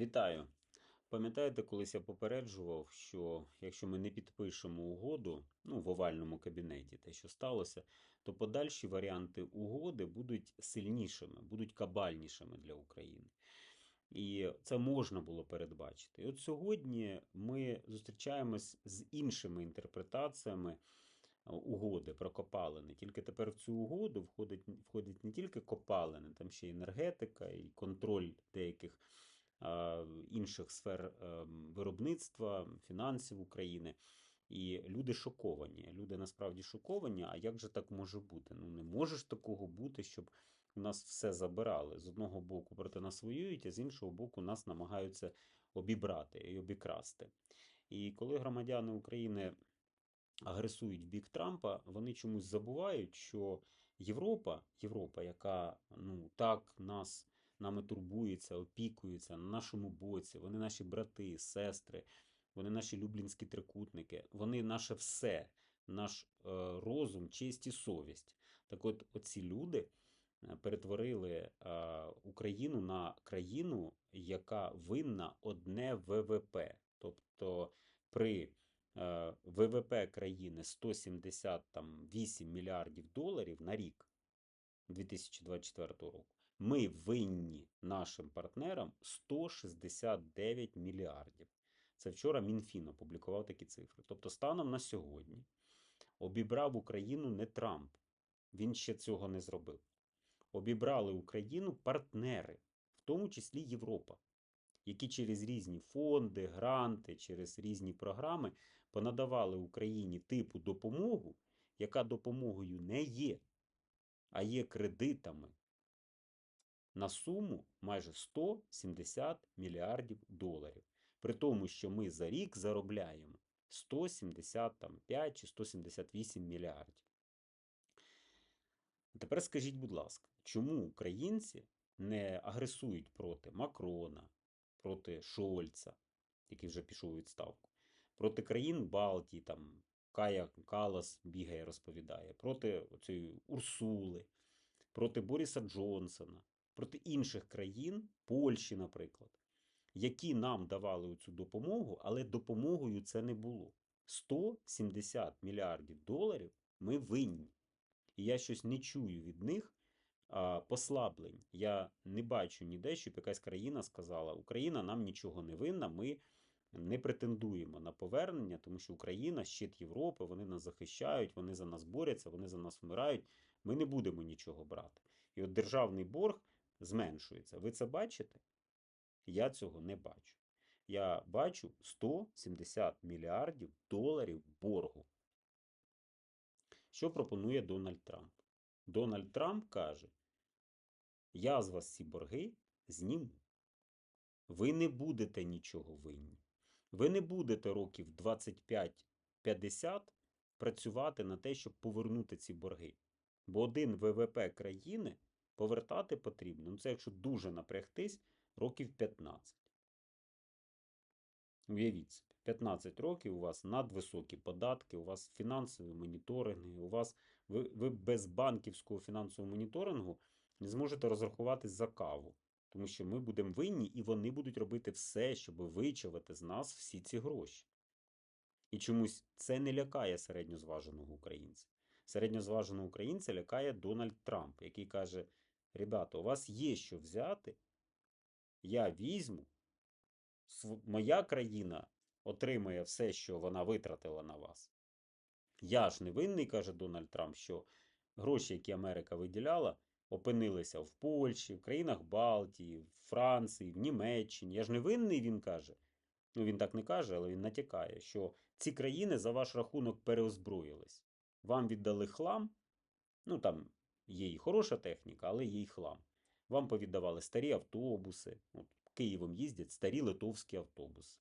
Вітаю. Пам'ятаєте, колись я попереджував, що якщо ми не підпишемо угоду, ну, в овальному кабінеті, те, що сталося, то подальші варіанти угоди будуть сильнішими, будуть кабальнішими для України. І це можна було передбачити. І от сьогодні ми зустрічаємось з іншими інтерпретаціями угоди про копалини. Тільки тепер в цю угоду входить, входить не тільки копалини, там ще й енергетика і контроль деяких інших сфер е, виробництва, фінансів України. І люди шоковані. Люди насправді шоковані. А як же так може бути? Ну не може ж такого бути, щоб у нас все забирали. З одного боку проти нас воюють, а з іншого боку, нас намагаються обібрати і обікрасти. І коли громадяни України агресують в бік Трампа, вони чомусь забувають, що Європа, Європа, яка ну так нас нами турбується, опікується на нашому боці, вони наші брати, сестри, вони наші люблінські трикутники, вони наше все, наш е, розум, честь і совість. Так от, оці люди е, перетворили е, Україну на країну, яка винна одне ВВП. Тобто при ВВП країни 178 мільярдів доларів на рік 2024 року. Ми винні нашим партнерам 169 мільярдів. Це вчора Мінфін опублікував такі цифри. Тобто, станом на сьогодні обібрав Україну не Трамп. Він ще цього не зробив. Обібрали Україну партнери, в тому числі Європа, які через різні фонди, гранти, через різні програми понадавали Україні типу допомогу, яка допомогою не є, а є кредитами на суму майже 170 мільярдів доларів. При тому, що ми за рік заробляємо 175 чи 178 мільярдів. Тепер скажіть, будь ласка, чому українці не агресують проти Макрона, проти Шольца, який вже пішов у відставку, проти країн Балтії, там Кая Калас бігає, розповідає, проти цієї Урсули, проти Боріса Джонсона, проти інших країн, Польщі, наприклад, які нам давали цю допомогу, але допомогою це не було. 170 мільярдів доларів ми винні. І я щось не чую від них а, послаблень. Я не бачу ніде, щоб якась країна сказала: Україна нам нічого не винна, ми не претендуємо на повернення, тому що Україна щит Європи, вони нас захищають, вони за нас борються, вони за нас вмирають. Ми не будемо нічого брати. І от державний борг зменшується. Ви це бачите? Я цього не бачу. Я бачу 170 мільярдів доларів боргу. Що пропонує Дональд Трамп? Дональд Трамп каже: Я з вас ці борги зніму. Ви не будете нічого винні. Ви не будете років 25-50 працювати на те, щоб повернути ці борги. Бо один ВВП країни повертати потрібно. Ну, це якщо дуже напрягтись, років 15. Уявіть собі, 15 років у вас надвисокі податки, у вас фінансові моніторинги, у вас ви, ви без банківського фінансового моніторингу не зможете розрахуватись за каву. Тому що ми будемо винні, і вони будуть робити все, щоб вичавити з нас всі ці гроші. І чомусь це не лякає середньозваженого українця. Середньозваженого українця лякає Дональд Трамп, який каже: Ребята, у вас є що взяти, я візьму, моя країна отримає все, що вона витратила на вас. Я ж не винний, каже Дональд Трамп, що гроші, які Америка виділяла, опинилися в Польщі, в країнах Балтії, в Франції, в Німеччині. Я ж не винний, він каже. Ну, він так не каже, але він натякає, що ці країни за ваш рахунок переозброїлись. Вам віддали хлам, ну там є і хороша техніка, але є й хлам. Вам повіддавали старі автобуси. От Києвом їздять старі литовські автобуси.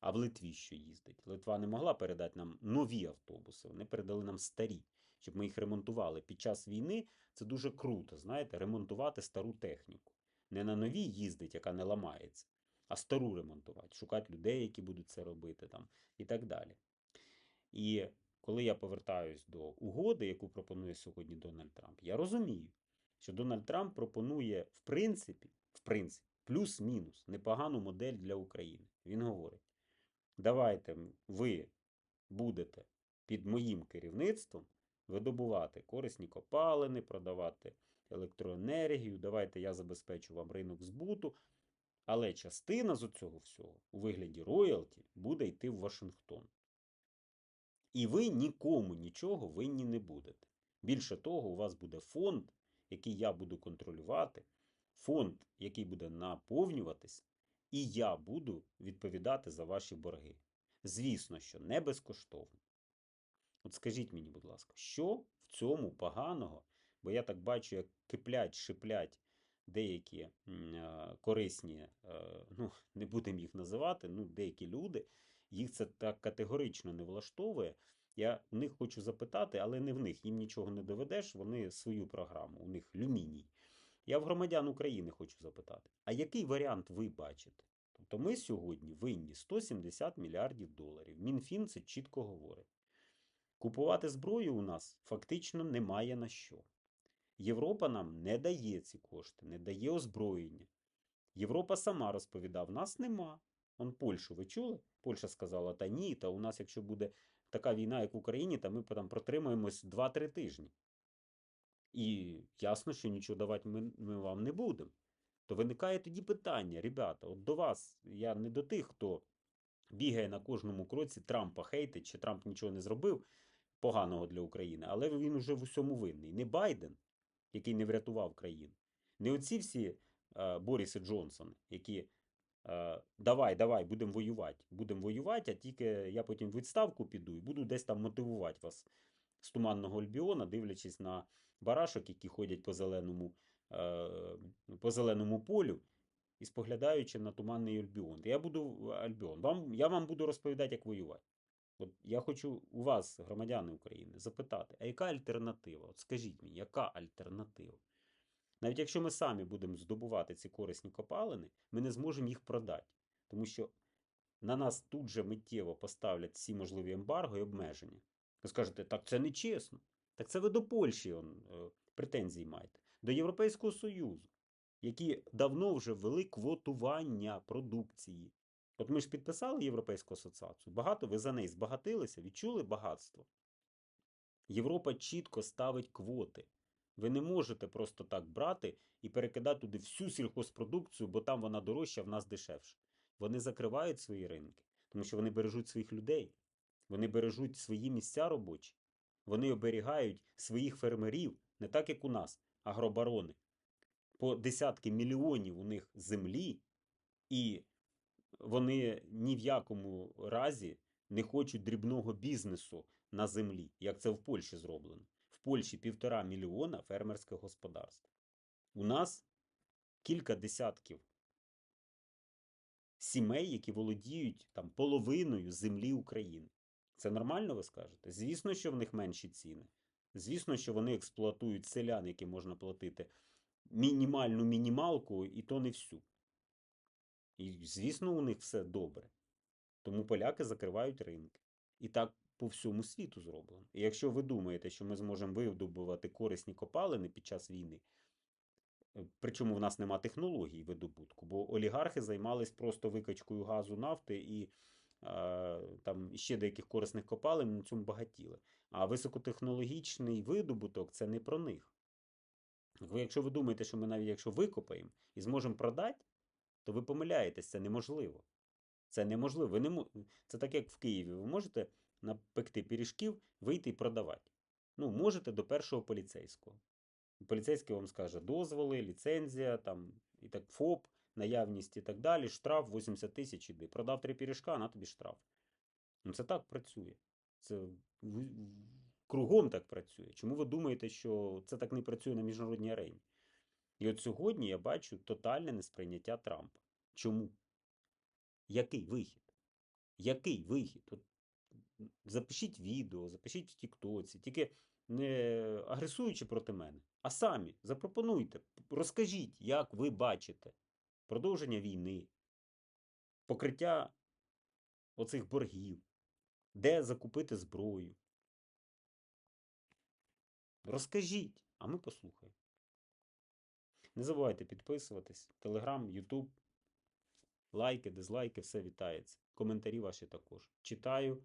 А в Литві що їздить? Литва не могла передати нам нові автобуси, вони передали нам старі, щоб ми їх ремонтували. Під час війни це дуже круто, знаєте, ремонтувати стару техніку. Не на новій їздить, яка не ламається, а стару ремонтувати, шукати людей, які будуть це робити там, і так далі. І коли я повертаюсь до угоди, яку пропонує сьогодні Дональд Трамп, я розумію, що Дональд Трамп пропонує, в принципі, в принципі, плюс-мінус непогану модель для України. Він говорить: давайте ви будете під моїм керівництвом видобувати корисні копалини, продавати електроенергію, давайте я забезпечу вам ринок збуту. Але частина з цього всього у вигляді роялті буде йти в Вашингтон. І ви нікому нічого винні не будете. Більше того, у вас буде фонд, який я буду контролювати, фонд, який буде наповнюватись, і я буду відповідати за ваші борги. Звісно, що не безкоштовно. От скажіть мені, будь ласка, що в цьому поганого? Бо я так бачу, як киплять, шиплять деякі е, корисні, е, ну, не будемо їх називати, ну, деякі люди, їх це так категорично не влаштовує. Я у них хочу запитати, але не в них. Їм нічого не доведеш, вони свою програму, у них люміній. Я в громадян України хочу запитати: а який варіант ви бачите? Тобто ми сьогодні винні 170 мільярдів доларів. Мінфін це чітко говорить. Купувати зброю у нас фактично немає на що. Європа нам не дає ці кошти, не дає озброєння. Європа сама розповідав, нас нема. Он Польщу, ви чули? Польща сказала, та ні, та у нас, якщо буде така війна, як в Україні, то ми там протримаємось 2-3 тижні. І ясно, що нічого давати ми, ми вам не будемо. То виникає тоді питання, ребята, от до вас, я не до тих, хто бігає на кожному кроці Трампа хейтить, чи Трамп нічого не зробив поганого для України, але він уже в усьому винний. Не Байден, який не врятував країну, не оці всі е, Боріси Джонсони, які е, давай, давай, будемо воювати, будемо воювати, а тільки я потім в відставку піду і буду десь там мотивувати вас з туманного Альбіона, дивлячись на барашок, які ходять по зеленому, е, по зеленому полю. І споглядаючи на туманний Альбіон. Я буду Альбіон. Вам, я вам буду розповідати, як воювати. От я хочу у вас, громадяни України, запитати, а яка альтернатива? От скажіть мені, яка альтернатива? Навіть якщо ми самі будемо здобувати ці корисні копалини, ми не зможемо їх продати. Тому що на нас тут же миттєво поставлять всі можливі ембарго і обмеження. Ви скажете, так це не чесно. Так це ви до Польщі он, е, претензії маєте, до Європейського Союзу, які давно вже ввели квотування продукції. От ми ж підписали Європейську асоціацію. Багато ви за неї збагатилися, відчули багатство. Європа чітко ставить квоти. Ви не можете просто так брати і перекидати туди всю сільхозпродукцію, бо там вона дорожча, в нас дешевше. Вони закривають свої ринки, тому що вони бережуть своїх людей, вони бережуть свої місця робочі, вони оберігають своїх фермерів, не так як у нас, агробарони. По десятки мільйонів у них землі, і вони ні в якому разі не хочуть дрібного бізнесу на землі, як це в Польщі зроблено. В Польщі півтора мільйона фермерських господарств. У нас кілька десятків сімей, які володіють там половиною землі України. Це нормально, ви скажете? Звісно, що в них менші ціни. Звісно, що вони експлуатують селян, яким можна платити мінімальну мінімалку, і то не всю. І, звісно, у них все добре. Тому поляки закривають ринки. І так по всьому світу зроблено. І якщо ви думаєте, що ми зможемо видобувати корисні копалини під час війни, е, причому в нас нема технологій видобутку, бо олігархи займались просто викачкою газу нафти і е, там ще деяких корисних копалин на цьому багатіли. А високотехнологічний видобуток це не про них. Якщо ви думаєте, що ми навіть якщо викопаємо і зможемо продати, то ви помиляєтесь, це неможливо. Це неможливо. Ви не мо... Це так, як в Києві. Ви можете напекти пиріжків, вийти і продавати. Ну, можете до першого поліцейського. Поліцейський вам скаже дозволи, ліцензія, там, і так, ФОП, наявність і так далі, штраф 80 тисяч іди. Продав три пиріжка, на тобі штраф. Ну, це так працює. Це кругом так працює. Чому ви думаєте, що це так не працює на міжнародній арені? І от сьогодні я бачу тотальне несприйняття Трампа. Чому? Який вихід? Який вихід? От запишіть відео, запишіть в Тіктоці, тільки не агресуючи проти мене, а самі запропонуйте, розкажіть, як ви бачите продовження війни, покриття оцих боргів, де закупити зброю. Розкажіть, а ми послухаємо. Не забувайте підписуватись. Телеграм, Ютуб, лайки, дизлайки, все вітається. Коментарі ваші також. Читаю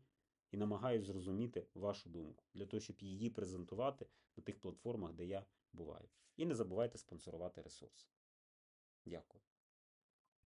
і намагаюся зрозуміти вашу думку для того, щоб її презентувати на тих платформах, де я буваю. І не забувайте спонсорувати ресурси. Дякую.